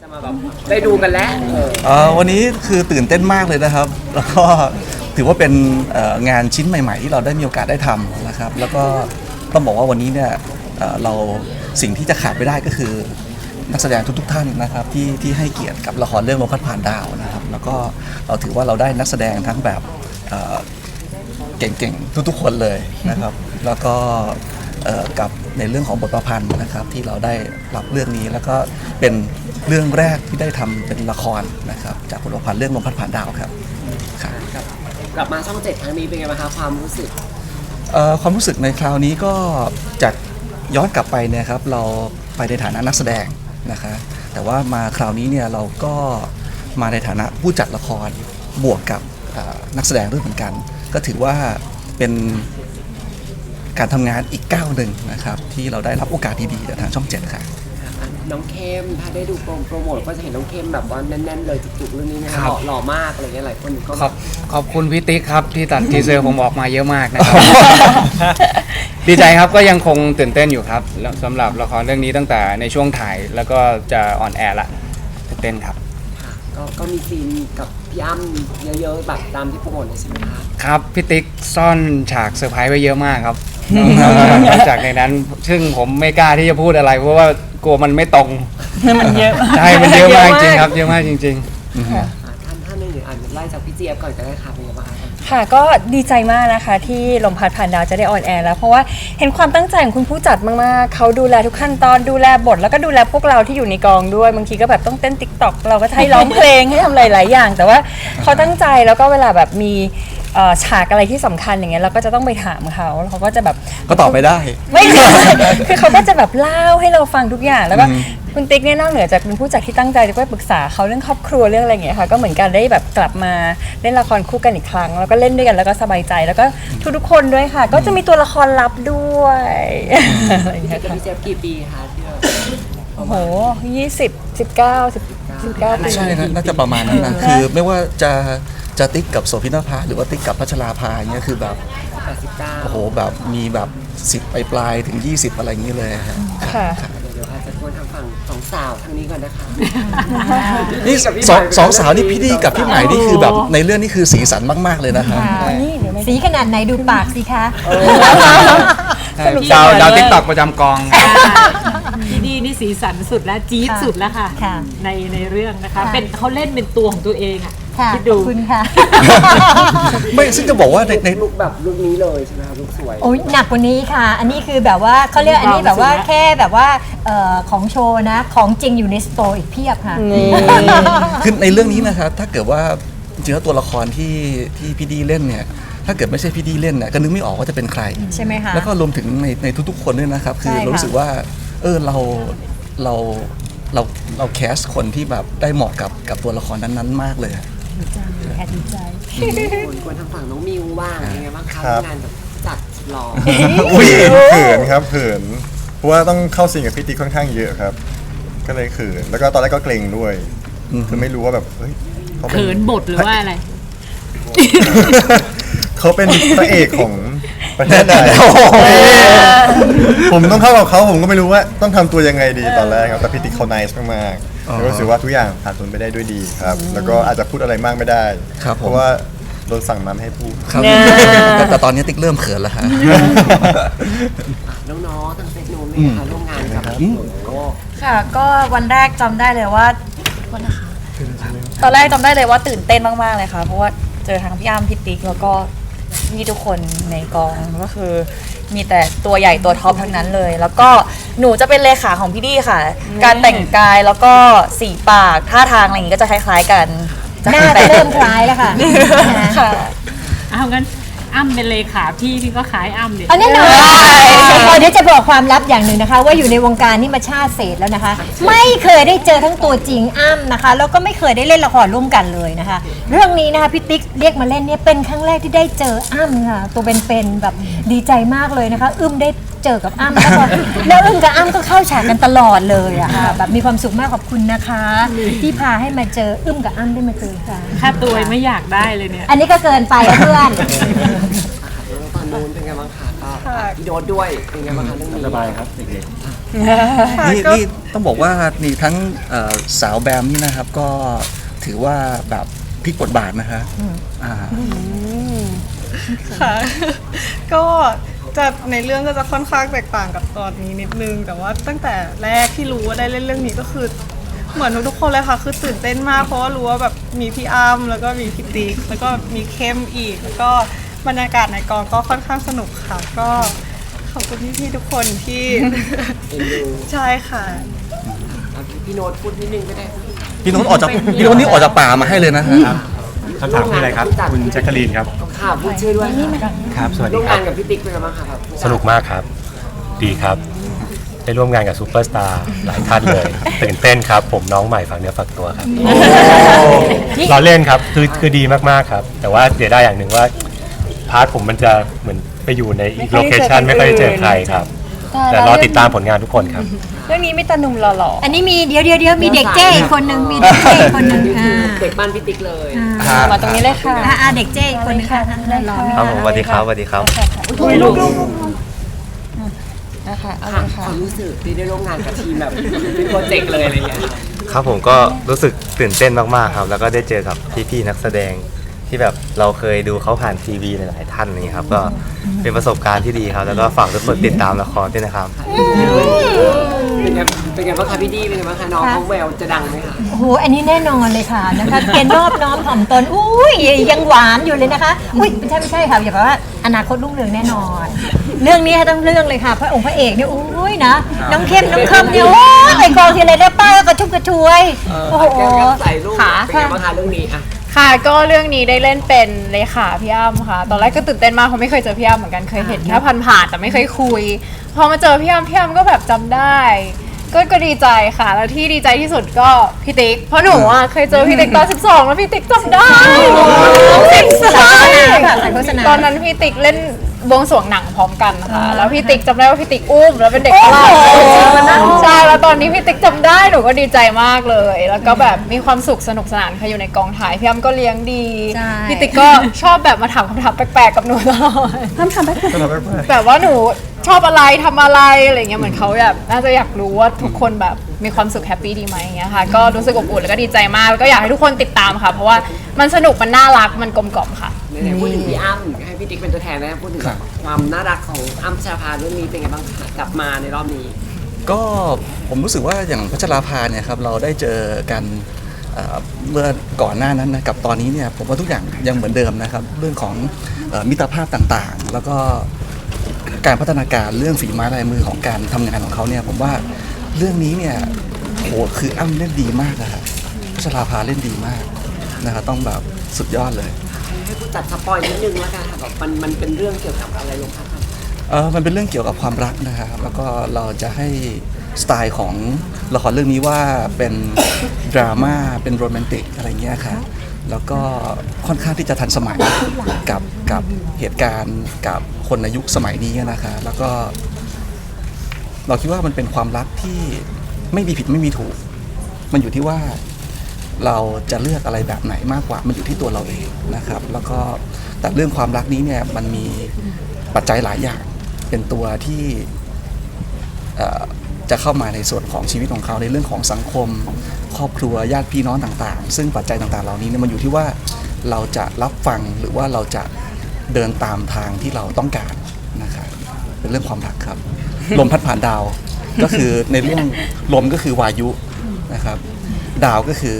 จะมาแบบได้ดูกันแล้วเออเอ่อวันนี้คือตื่นเต้นมากเลยนะครับ แล้วก็ถือว่าเป็นเอ่องานชิ้นใหม่ ๆ ที่เราได้มีโอกาสได้ทำนะครับ แล้วก็ต้องบอกว่าวันนี้เนี่ยเอ่อเราสิ่งที่จะขาดไม่ได้ก็คือนักแสดงทุกๆ ท่านนะครับที่ที่ให้เกียรติกับละครเรื่องลมพัดผ่านดาวนะครับ แล้วก็เราถือว่าเราได้นักแสดงทั้งแบบเอ่อ เก่งๆ ทุกๆ คนเลยนะครับ แล้วก็เอ่อกับในเรื่องของบทประพันธ์นะครับที่เราได้รับเรื่องนี้แล้วก็เป็นเรื่องแรกที่ได้ทำเป็นละครนะครับจากบทประพันธ์เรื่องลมพัดผ่านดาวครับครับกลับกลับมาช่องเจ็ดครั้งนี้เป็นไงบ้างคะความรู้สึกเอ่อความรู้สึกในคราวนี้ก็จากย้อนกลับไปเนี่ยครับเราไปในฐานะนักแสดงนะคะแต่ว่ามาคราวนี้เนี่ยเราก็มาในฐานะผู้จัดละครบวกกับเอ่อนักแสดงด้วยเหมือนกัน ก็ถือว่าเป็น การทำงานอีกก้าวหนึ่งนะครับที่เราได้รับโอกาสดีๆจากทางช่องเจ็ดค่ะ น้องเข้มถ้าได้ดูโปรโปรโมทก็จะเห็นน้องเข้มแบบว่าแน่นๆเลยจุกๆเรื่องนี้นะหล่อหล่อมากอะไรเงี้ยหลายคนก็ขอบขอบคุณพี่ติ๊กครับ ที่ตัดทีเซอร์ผมออกมาเยอะมากนะครับ ดีใจครับก็ยังคงตื่นเต้นอยู่ครับแล้วสำหรับละครเรื่องนี้ตั้งแต่ในช่วงถ่ายแล้วก็จะออนแอร์ละตื่นเต้นครับ ค่ะก็ก็มีซีนกับพี่อ้ำเยอะๆแบบตามที่โปรโมทเลยใช่ไหมคะ ครับพี่ติ๊กซ่อนฉากเซอร์ไพรส์ไว้เยอะมากครับ หลังจากในนั้น ซึ่งผมไม่กล้าที่จะพูดอะไร เพราะว่ากลัวมันไม่ตรงมันเยอะใช่มันเยอะมากจริงครับ เยอะมากจริงอะท่านท่านหนึ่งอ่านไล่จากพี่เจี๊ยบก่อนก็ได้ค่ะเป็นไงบ้างคะ ค่ะก็ดีใจมากนะคะที่ลมพัดผ่านดาวจะได้ออนแอร์แล้ว เพราะว่าเห็นความตั้งใจของคุณผู้จัดมากๆ เขาดูแลทุกขั้นตอนดูแลบท แล้วก็ดูแลพวกเราที่อยู่ในกองด้วย บางทีก็แบบต้องเต้นติ๊กต็อกเราก็ให้ร้องเพลงให้ทำหลายๆอย่าง แต่ว่าเขาตั้งใจแล้วก็เวลาแบบมีเอ่อฉากอะไรที่สำคัญอย่างเงี้ยเราก็จะต้องไปถามเขาแล้วเขาก็จะแบบ ก็ตอบไม่ได้ ไม่ใช่ คือเขาก็จะแบบเล่าให้เราฟังทุกอย่างแล้วก็อืม คุณติ๊กเนี่ยนอกเหนือจากเป็นผู้จัดที่ตั้งใจจะก็ปรึกษาเขาเรื่องครอบครัวเรื่องอะไรอย่างเงี้ยค่ะก็เหมือนกันได้แบบกลับมาเล่นละครคู่กันอีกครั้ง แล้วก็เล่นด้วยกันแล้วก็สบายใจแล้วก็ทุกๆคนด้วยค่ะ ก็จะมีตัวละครลับด้วยอะไรอย่างพี่เงี้เจี๊ยยบกับค่ะพี่เจี๊ยบกี่ปีคะที่เราโอ้โหยี่สิบสิบเก้าสิบสิบเก้าปี ใช่นะน่าจะประมาณนั้นนะคือ ไม่ว่าจะจะติ๊กกับโสภินภาหรือว่าติ๊กกับพัชราภาอย่างเงี้ยคือแบบแปดสิบเก้าโอ้โหแบบมีแบบสิบปลายๆถึง 20 อะไรอย่างเงี้ยเลยฮะค่ะเดี๋ย วเดี๋ยวอาจจะทวนทางฝั่งสองสาวทางนี้ก่อนนะคะนี่กับพี่สองใหม่สองสาวนี่พี่ดีกับพี่ใหม่นี่คือแบบในเรื่องนี้คือสีสันมาก ๆเลยนะฮะนี่เดี๋ยวไม่สีขนาดไหนดูปากสิคะๆสนุกสดาวนานดาวเลยติ๊กต็อกประจำกองพี่ดีนี่สีสันสุดแล้วจี๊ดค่ะสุดแล้วค่ะค่ะ ในในเรื่องนะคะค่ะเป็นเขาเล่นเป็นตัวของตัวเองอะ ค่ะคิดขดูอบคุณค่ะ ไม่ซึ่งจะบอกว่าในใน ลุกแบบลุกนี้เลยใช่ไหมคะลุกสวย โอ้ยหนักกว่านี้ค่ะ อันนี้คือแบบว่าเขาเรียกอันนี้แบบว่าแค่แบบว่าเอ่อของโชว์นะ ของจริงอยู่ในสโตร์อีกเพียบค่ะ นี่คือในเรื่องนี้นะครับถ้าเกิดว่าจริงๆแล้วตัวละครที่ที่พี่ดีเล่นเนี่ย ถ้าเกิดไม่ใช่พี่ดีเล่นเนี่ยก็นึกไม่ออกว่าจะเป็นใคร ใช่ไหมคะ แล้วก็รวมถึงในในทุกๆ คนด้วยนะครับ คือใช่ค่ะ เรารู้สึกว่า เออเราเราเราเราแคสคนที่แบบได้เหมาะกับกับตัวละครนั้นๆ มากเลยอะ ดีใจแค่ดีใจคนควรทางฝั่งน้องมิวบ้างเป็นไงบ้างคะครับ งานกับจัดสุดหล่ออุ้ยเขินครับเขินเพราะว่าต้องเข้าซีนกับพี่ติ๊กค่อนข้างเยอะครับ ก็เลยเขินแล้วก็ตอนแรกก็เกรงด้วยอืมคือไม่รู้ว่าแบบเฮ้ยเขาป็เขินบทหรือว่าอะไร เขาเป็นพระเอกของประเทศไทยผมต้องเข้ากับเขาผมก็ไม่รู้ว่าต้องทำตัวยังไงดีตอนแรกครับแต่พี่ติ๊กเขา nice มากๆ แล้วก็รู้สึกว่าทุกอย่างผ่านพ้นไปได้ด้วยดีครับ แล้วก็อาจจะพูดอะไรมากไม่ได้ ครับผม เพราะว่าโดนสั่งมาไม่ให้พูด ครับเนี่ยแต่แต่ตอนนี้ติ๊กเริ่มเขินแล้วฮะ น้องๆทางเฟซนู้นเป็นไงคะร่วมงานกับอืมโอ้โหค่ะ ก็วันแรกจำได้เลยว่าตอนแรกจำได้เลยว่าตื่นเต้นมากๆเลยค่ะ เพราะว่าเจอทั้งพี่อ้ำพี่ติ๊กแล้วก็ มีทุกคนในกองก็คือ มีแต่ตัวใหญ่ตัวท็อปทั้งนั้นเลย แล้วก็หนูจะเป็นเลขาของพี่ดี้ค่ะ การแต่งกายแล้วก็สีปากท่าทางอะไรอย่างงี้ก็จะคล้าย ๆ กันหน้าก็เริ่มคล้ายแล้วค่ะ ค่ะ เอางั้น อ้ำเป็นเลขาพี่พี่ก็ขายอ้ำเดี๋ยวอันนี้หน่อยเดี๋ยวจะบอกความลับอย่างหนึ่งนะคะ ว่าอยู่ในวงการนี่มาชาติเศษแล้วนะคะ ไม่เคยได้เจอทั้งตัวจริงอ้ำนะคะ แล้วก็ไม่เคยได้เล่นละครร่วมกันเลยนะคะ เรื่องนี้นะคะพี่ติ๊กเรียกมาเล่นเนี่ยเป็นครั้งแรกที่ได้เจออ้ำค่ะตัวเป็นๆแบบดีใจมากเลยนะคะ อึ้มได้ เจอกับอ้ำแล้วก็ แล้วอึ้มกับอ้ำก็เข้าฉากกันตลอดเลยอะค่ะแบบมีความสุขมากขอบคุณนะคะ ที่พาให้มาเจออึ้มกับอ้ำได้มาเจอกันค่าตัวไม่อยากได้เลยเนี่ย อันนี้ก็เกินไปอะเพื่อน ตอนนู้นเป็นไงบ้างคะก็ค่ะพี่โดดด้วยเป็นไงบ้างคะเรื่องนี้สบายครับเด็กนี่ก็นี่ต้องบอกว่านี่ทั้งเอ่อสาวแบมนี่นะครับก็ถือว่าแบบพลิกบทบาทนะคะอ่า ค่ะ ก็ จะในเรื่องก็จะค่อนข้างแตกต่างกับตอนนี้นิดนึง แต่ว่าตั้งแต่แรกที่รู้ว่าได้เล่นเรื่องนี้ก็คือ เหมือนทุกๆคนเลยค่ะ คือตื่นเต้นมากเพราะว่ารู้ว่าแบบมีพี่อ้ำแล้วก็มีพี่ติ๊กแล้วก็มีเข้มอีก แล้วก็บรรยากาศในกองก็ค่อนข้างสนุกค่ะ ก็ขอบคุณพี่ๆทุกคนที่ เอ็นดูใช่ค่ะเอาพี่โน้ตพูดนิดนึงก็ได้ พี่โน้ตออกจากพี่โน้ตนี่ออกจากป่ามาให้เลยนะฮะๆ คำถามคืออะไรครับ คุณแจ็คกะลีนครับ ค่ะพูดชื่อด้วยค่ะครับ สวัสดีร่วมครังาบ นกับพี่ติ๊กเป็นไงบ้างคะแบบสนุกมากครับ ดีครับ ได้ร่วมงานกับซูเปอร์สตาร์หลายท่านเลย ตื่นเต้นครับ ผมน้องใหม่ฝากเนื้อฝากตัวครับเราเล่นครับ คือคือดีมากๆครับ แต่ว่าเสียดายอย่างหนึ่งว่า พาร์ทผมมันจะเหมือนไปอยู่ในอีกโลเคชันไม่ค่อยได้เจอใครครับ แต่รอติดตามผลงานทุกคนครับ เรื่องนี้มีแตาหนุ่มหล่ออันนี้มีเดี๋ยวเดี๋ยวเดี๋ยวมีเด็กเจ้อีกคนนึงมีเด็กเจ้อีกคนนึงนี่อ่าคือเด็กบ้านพี่ติ๊กเลย อ่าๆมาตรงนี้เลยค่ะอ่าอ่าเด็กเจ้อีกคนนึงค่ะนั่นรอมีครับผมสวัสดีครับสวัสดีครับ อุ้ยลูกลูกลูกนะคะเอาเลยค่ะ ความรู้สึกที่ได้ร่วมงานกับทีมแบบเป็นโปรเจกต์เลยอะไรอย่างเงี้ยครับผมก็รู้สึกตื่นเต้นมากๆครับ แล้วก็ได้เจอกับพี่ๆนักแสดง ที่แบบเราเคยดูเขาผ่านทีวีหลายๆท่านนี่ครับ ก็เป็นประสบการณ์ที่ดีครับ แล้วก็ฝากทุกคนติดตามละครด้วยนะครับ เป็นไงเป็นไงบ้างคะพี่ดีเป็นไงบ้างคะน้องเขาแววจะดังไหมคะโอ้โห อันนี้แน่นอนเลยค่ะนะคะ เป็นรอบน้อมถ่อมตน อุ้ยยังหวานอยู่เลยนะคะ อุ้ยไม่ใช่ไม่ใช่ค่ะ อย่าบอกว่าอนาคตรุ่งเรืองแน่นอน เรื่องนี้ต้องเรื่องเลยค่ะ พระองค์พระเอกเนี่ยอุ้ยนะ น้องเข้มน้องคำเนี่ยโอ้ยไอกองทีไรได้ป้าก็กระชุ่มกระชวย โอ้โห แก้มแก้มใส่ลูกค่ะเป็นไงบ้างคะเรื่องนี้อะ ค่ะก็เรื่องนี้ได้เล่นเป็นเลขาพี่อ้ำค่ะ ตอนแรกก็ตื่นเต้นมากเพราะไม่เคยเจอพี่อ้ำเหมือนกันเคยเห็นแค่ผ่านๆแต่ไม่เคยคุยพอมาเจอพี่อ้ำพี่อ้ำก็แบบจำได้ ก็ก็ดีใจค่ะ แล้วที่ดีใจที่สุดก็พี่ติ๊กเพราะหนูอะเคยเจอพี่ติ๊กตอน 12 แล้วพี่ติ๊กจำได้ติ๊กใช่ค่ะถ่ายโฆษณาตอนนั้นพี่ติ๊กเล่น บวงสรวงหนังพร้อมกันนะคะแล้วพี่ติ๊กจำได้ว่าพี่ติ๊กอุ้มแล้วเป็นเด็กฝรั่งใช่แล้วตอนนี้พี่ติ๊กจำได้หนูก็ดีใจมากเลย แล้วก็แบบมีความสุขสนุกสนานค่ะอยู่ในกองถ่ายพี่อ้ำก็เลี้ยงดีใช่ พี่ติ๊กก็ชอบแบบมาถามคำถามแปลกๆกับหนูตลอดแบบว่าหนูชอบอะไรทำอะไรอะไรเงี้ยเหมือนเขาแบบน่าจะอยากรู้ว่าทุกคนแบบมีความสุขแฮปปี้ดีไหมอย่างเงี้ยค่ะ ก็รู้สึกอบอุ่นแล้วก็ดีใจมากแล้วก็อยากให้ทุกคนติดตามค่ะ เพราะว่ามันสนุกมันน่ารักมันกลมกล่อมค่ะ ไหนๆพูดถึงพี่อ้ำให้พี่ติ๊กเป็นตัวแทนนะพูดถึงครับ ความน่ารักของอ้ำพัชราภาเรื่องนี้เป็นไงบ้างคะกลับมาในรอบนี้ ก็ผมรู้สึกว่าอย่างพัชราภาเนี่ยครับเราได้เจอกันเอ่อเมื่อก่อนหน้านั้นนะกับตอนนี้เนี่ยผมว่าทุกอย่างยังเหมือนเดิมนะครับ เรื่องของเอ่อมิตรภาพต่างๆ แล้วก็การพัฒนาการเรื่องฝีไม้ลายมือของการทำงานของเขาเนี่ยผมว่าเรื่องนี้เนี่ยโหคืออ้ำเล่นดีมากนะครับพัชราภาเล่นดีมากนะครับต้องแบบสุดยอดเลย ให้ผู้จัดสปอยนิดนึงแล้วกันค่ะแบบมันมันเป็นเรื่องเกี่ยวกับอะไรลงคะเออมันเป็นเรื่องเกี่ยวกับความรักนะครับแล้วก็เราจะให้สไตล์ของละครเรื่องนี้ว่าเป็นดราม่าเป็นโรแมนติกอะไรเงี้ยครับแล้วก็ค่อนข้างที่จะทันสมัยกับกับเหตุการณ์กับคนในยุคสมัยนี้นะคะแล้วก็ เราคิดว่ามันเป็นความรักที่ไม่มีผิดไม่มีถูก มันอยู่ที่ว่า เราจะเลือกอะไรแบบไหนมากกว่ามันอยู่ที่ตัวเราเองนะครับ แล้วก็แต่เรื่องความรักนี้เนี่ยมันมีปัจจัยหลายอย่าง เป็นตัวที่จะเข้ามาในส่วนของชีวิตของเขาในเรื่องของสังคม ครอบครัวญาติพี่น้องต่างๆ ซึ่งปัจจัยต่างๆ เหล่านี้เนี่ยมันอยู่ที่ว่าเราจะรับฟังหรือว่าเราจะเดินตามทางที่เราต้องการนะครับเป็นเรื่องความรักครับ ลมพัดผ่านดาวก็คือในเรื่องลมก็คือวายุนะครับ ดาวก็คือ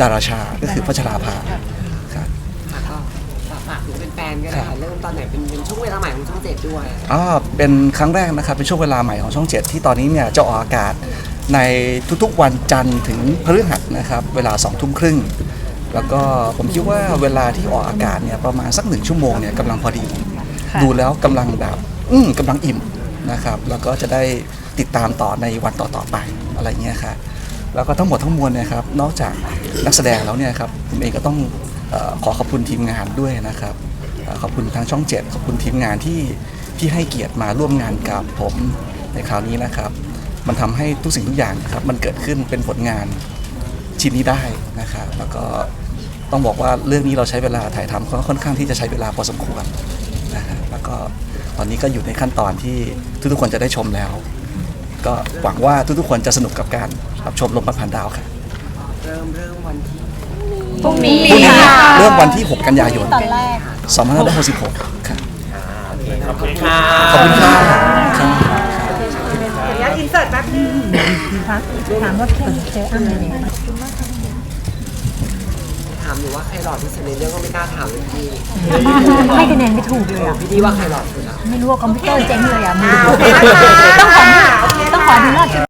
ดาราชาก็คือพัชราภาครับค่ะก็ฝากฝากถึงแฟนๆก็ได้ค่ะเริ่มตอนไหนเป็นเป็นช่วงเวลาใหม่ของช่องเจ็ดด้วย อ่าเป็นครั้งแรกนะครับเป็นช่วงเวลาใหม่ของช่อง 7 ที่ตอนนี้เนี่ยจะออกอากาศในทุกๆวันจันทร์ถึงพฤหัสนะครับเวลา2องทุ่มครึ่งแล้วก็ผมคิดว่าเวลาที่ออกอากาศเนี่ยประมาณสักหนึ่งชั่วโมงเนี่ยกำลังพอดีดูแล้วกำลังแบบอืมกำลังอิ่มนะครับ แล้วก็จะได้ติดตามต่อในวันต่อๆไปอะไรเงี้ยครับ แล้วก็ทั้งหมดทั้งมวลเนะครับนอกจากนักแสดงแล้วเนี่ยครับผมเองก็ต้องอขอขอบคุณทีมงานด้วยนะครับอขอบคุณทางช่อง7ขอบคุณทีมงานที่ที่ให้เกียรติมาร่วมงานกับผมในคราวนี้นะครับ มันทำให้ทุกสิ่งทุกอย่างนะครับมันเกิดขึ้นเป็นผลงานชิ้นนี้ได้นะครับแล้วก็ต้องบอกว่าเรื่องนี้เราใช้เวลาถ่ายทำก็ค่อนข้างที่จะใช้เวลาพอสมควรนะฮะแล้วก็ตอนนี้ก็อยู่ในขั้นตอนที่ทุกๆคนจะได้ชมแล้ว ก็หวังว่าทุกๆคนจะสนุกกับการรับชมลมพัดผ่านดาวค่ะเริ่มเริ่มวันที่พรุ่งนี้พรุ่งนี้ค่ะเริ่มวันที่ 6 กันยายนตอนแรก2566ค่ะขอบคุณค่ะขอบคุณค่ะถามว่าแค่เจออ้ำเลยเนี่ยถามอยู่ว่าใครหล่อที่สุดในเรื่องก็ไม่กล้าถามเลยพี่ให้คะแนนไม่ถูกเลยอะพี่ดีว่าใครหล่อสุดอะไม่รู้ว่าคอมพิวเตอร์เจ๊งเลยอะมือต้องขอต้อง ขอดูรอบชุด